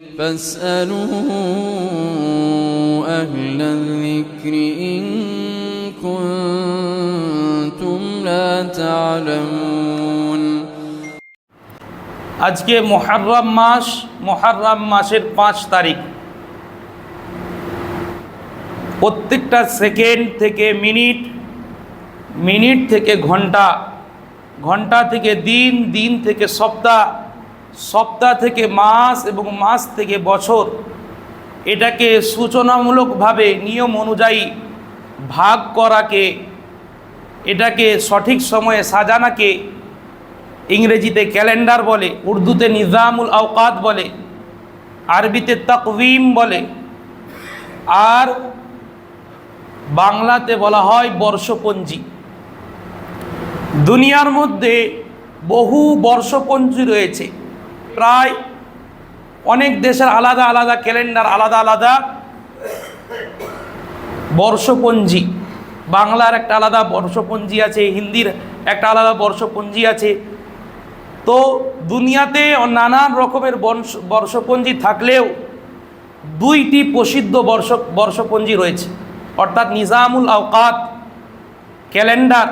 فاسألوا أهل الذكر إن كنتم لا تعلمون আজকে মোহাররম মাস মোহাররম মাসের পাঁচ তারিখ প্রত্যেকটা সেকেন্ড থেকে মিনিট মিনিট থেকে ঘন্টা ঘন্টা থেকে দিন দিন থেকে সপ্তাহ সপ্তাহ থেকে মাস এবং মাস থেকে বছর এটাকে সূচনামূলকভাবে নিয়ম অনুযায়ী ভাগ করাকে, এটাকে সঠিক সময়ে সাজানাকে ইংরেজিতে ক্যালেন্ডার বলে, উর্দুতে নিজামুল আওকাত বলে, আরবিতে তকভিম বলে, আর বাংলাতে বলা হয় বর্ষপঞ্জি। দুনিয়ার মধ্যে বহু বর্ষপঞ্জি রয়েছে। প্রায় অনেক দেশের আলাদা আলাদা ক্যালেন্ডার, আলাদা আলাদা বর্ষপঞ্জি। বাংলার একটা আলাদা বর্ষপঞ্জি আছে, হিন্দির একটা আলাদা বর্ষপঞ্জি আছে। তো দুনিয়াতে নানান রকমের বর্ষ, বর্ষপঞ্জি থাকলেও দুইটি প্রসিদ্ধ বর্ষ, বর্ষপঞ্জি রয়েছে। অর্থাৎ নিজামুল আওকাত ক্যালেন্ডার,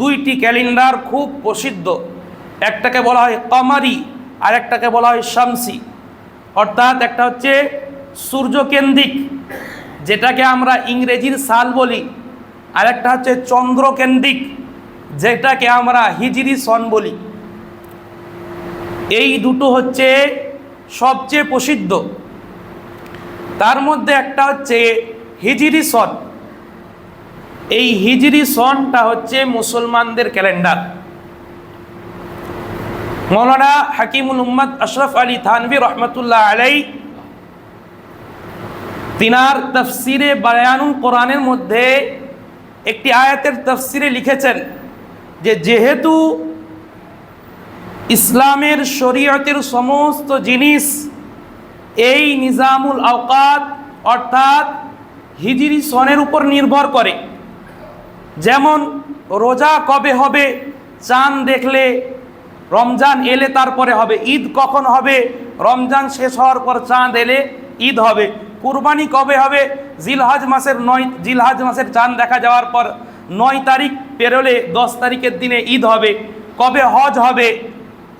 দুইটি ক্যালেন্ডার খুব প্রসিদ্ধ। একটাকে বলা হয় কমারি আর একটাকে বলা হয় শামসি। অর্থাৎ একটা হচ্ছে সূর্যকেন্দ্রিক, যেটাকে আমরা ইংরেজির সাল বলি। আর একটা হচ্ছে চন্দ্রকেন্দ্রিক, যেটাকে আমরা হিজরি সন বলি। এই দুটো হচ্ছে সবচেয়ে প্রসিদ্ধ। তার মধ্যে একটা হচ্ছে হিজরি সন। এই হিজরি সনটা হচ্ছে মুসলমানদের ক্যালেন্ডার। মৌলানা হাকিমুল উম্মদ আশরফ আলী থানভি রহমতুল্লাহ আলাই তিনার তফসিরে বায়ানুল কোরআনের মধ্যে একটি আয়াতের তফসিরে লিখেছেন যে যেহেতু ইসলামের শরীয়তের সমস্ত জিনিস এই নিজামুল আওকাত অর্থাৎ হিজরি সনের উপর নির্ভর করে, যেমন রোজা কবে হবে, চাঁদ দেখলে রমজান এলে তারপরে হবে, ঈদ কখন হবে? রমজান শেষ হওয়ার পর চাঁদ এলে ঈদ হবে। কুরবানি কবে হবে? জিলহাজ মাসের নয়, জিলহাজ মাসের চাঁদ দেখা যাওয়ার পর নয় তারিখ পেরোলে দশ তারিখের দিনে ঈদ হবে। কবে হজ হবে?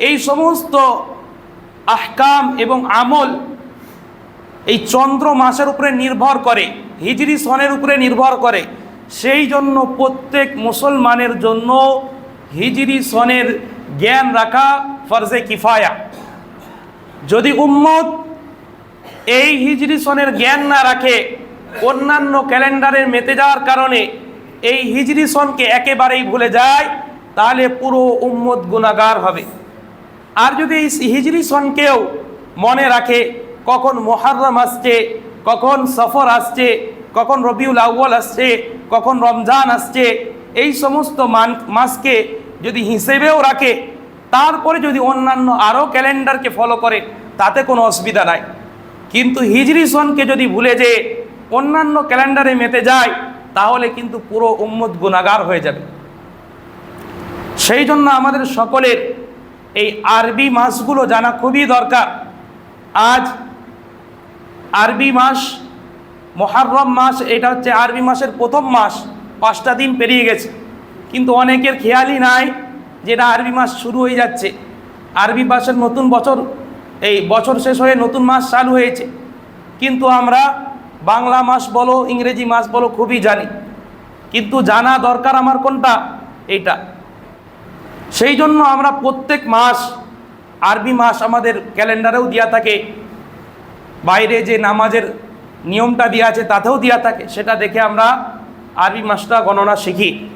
এই সমস্ত আহকাম এবং আমল এই চন্দ্র মাসের উপরে নির্ভর করে, হিজরি সনের উপরে নির্ভর করে। সেই জন্য প্রত্যেক মুসলমানের জন্য হিজরি সনের জ্ঞান রাখা ফরজে কিফায়া। যদি উম্মত এই হিজরি সনের জ্ঞান না রাখে, অন্যান্য ক্যালেন্ডারের মেতে যাওয়ার কারণে এই হিজরি সনকে একেবারেই ভুলে যায়, তাহলে পুরো উম্মত গুণাগার হবে। আর যদি এই হিজরি সনকেও মনে রাখে, কখন মোহাররম আসছে, কখন সফর আসছে, কখন রবিউল আউ্বল আসছে, কখন রমজান আসছে, এই সমস্ত মান মাসকে যদি হিসেবেও রাখে, তারপরে যদি অন্যান্য আরও ক্যালেন্ডারকে ফলো করে, তাতে কোনো অসুবিধা নাই। কিন্তু হিজরি সনকে যদি ভুলে যে অন্যান্য ক্যালেন্ডারে মেতে যায়, তাহলে কিন্তু পুরো উম্মত গুণাগার হয়ে যাবে। সেই জন্য আমাদের সকলের এই আরবি মাসগুলো জানা খুবই দরকার। আজ আরবি মাস মহারম মাস, এটা হচ্ছে আরবি মাসের প্রথম মাস, পাঁচটা দিন পেরিয়ে গেছে। কিন্তু অনেকের খেয়ালই নাই যেটা আরবি মাস শুরু হয়ে যাচ্ছে। আরবি মাসের নতুন বছর, এই বছর শেষ হয়ে নতুন মাস চালু হয়েছে। কিন্তু আমরা বাংলা মাস বলো, ইংরেজি মাস বলো খুবই জানি। কিন্তু জানা দরকার আমার কোনটা? এইটা। সেই জন্য আমরা প্রত্যেক মাস, আরবি মাস আমাদের ক্যালেন্ডারেও দেওয়া থাকে। বাইরে যে নামাজের নিয়মটা দেওয়া আছে তাতেও দেওয়া থাকে। সেটা দেখে আমরা আরবি মাসটা গণনা শিখি।